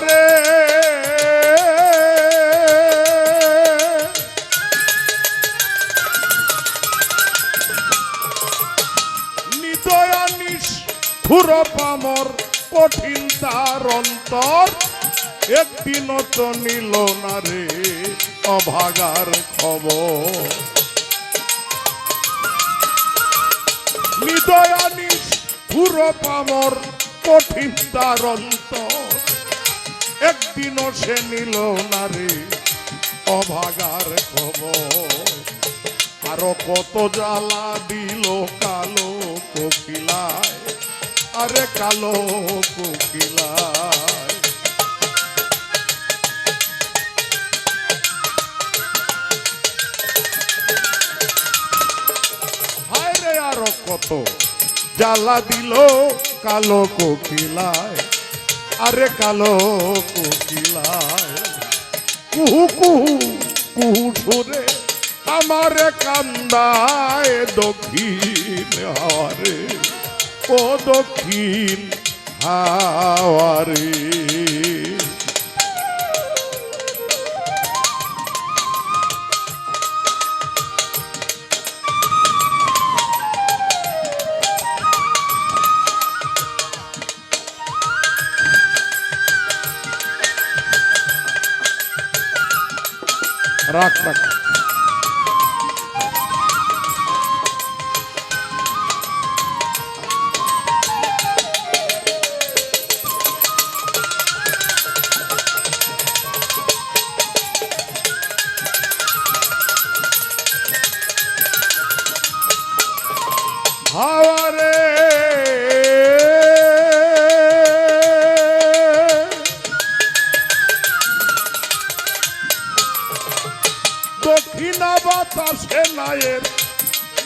হাওয়ারে নিদয়া নিষ্ঠুর পামর কঠিন তার অন্তর। একদিনও তো নিল না রে অভাগার খবর। নিদয়া নিষ্ঠুর পামর কঠিন তার অন্তর। একদিনও সে নিল না রে অভাগার খবর। আরও কত জ্বালা দিল কালো কোকিলায়, আরে কালো কোকিলায়। কত জ্বালা দিল কালো কোকিলায়। আরে কালো কুহু কুহু কুহু ঠোরে আমার কান্দায় দক্ষিণ হাওয়ারে ও দক্ষিণ হাওয়ারে। রাখ রাখ দক্ষিণা বাতাসে নায়ের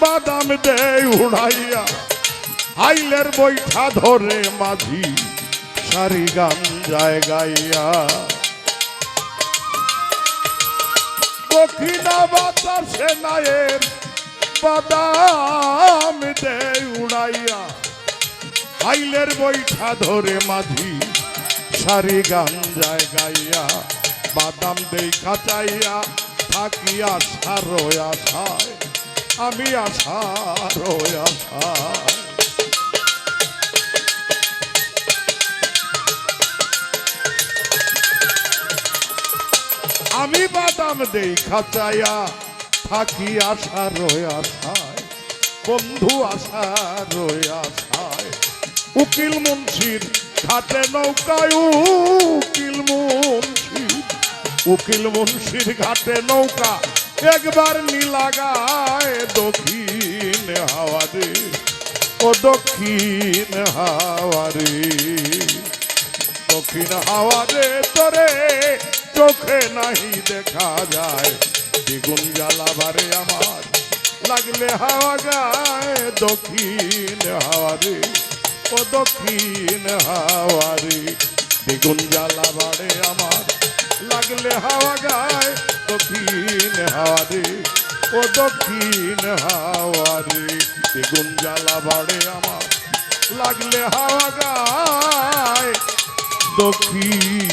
বাদাম দেয় উড়াইয়া। হাইলের বৈঠা ধরে মাঝি সারি গান যায় গাইয়া। দক্ষিণা বাতাসে নায়ের বাদাম দেয় উড়াইয়া। আইলের বৈঠা ধরে মাঝি সারি গান যায় গাইয়া। বাদাম দেই কাটাইয়া থাকি আশার আশায়? আমি আশার আশায়। আমি বাদাম দেই খাচাইয়া থাকি আশার আশায়। বন্ধু আশার আশায়। উকিল মুন্সির ঘাটে নৌকায়, উকিল মুন্সির উকিল মুন্সির ঘাটে নৌকা একবার নীলাগায় দক্ষিণ হাওয়ারে। ও দক্ষিণ হাওয়ারে। দক্ষিণ হাওয়ারে তোরে চোখে নাহি দেখা যায়। দ্বিগুণ জ্বালাবারে আমার লাগলে হাওয়া গায় দক্ষিণ হাওয়ারে। ও দক্ষিণ হাওয়ারে। দ্বিগুণ জ্বালাবারে আমার। লাগলে হাওয়া গায় দক্ষিণ হাওয়ারে ও দক্ষিণ হাওয়ারে দ্বিগুণ জ্বালাবারে আমার। লাগলে হাওয়া গায় দক্ষিণ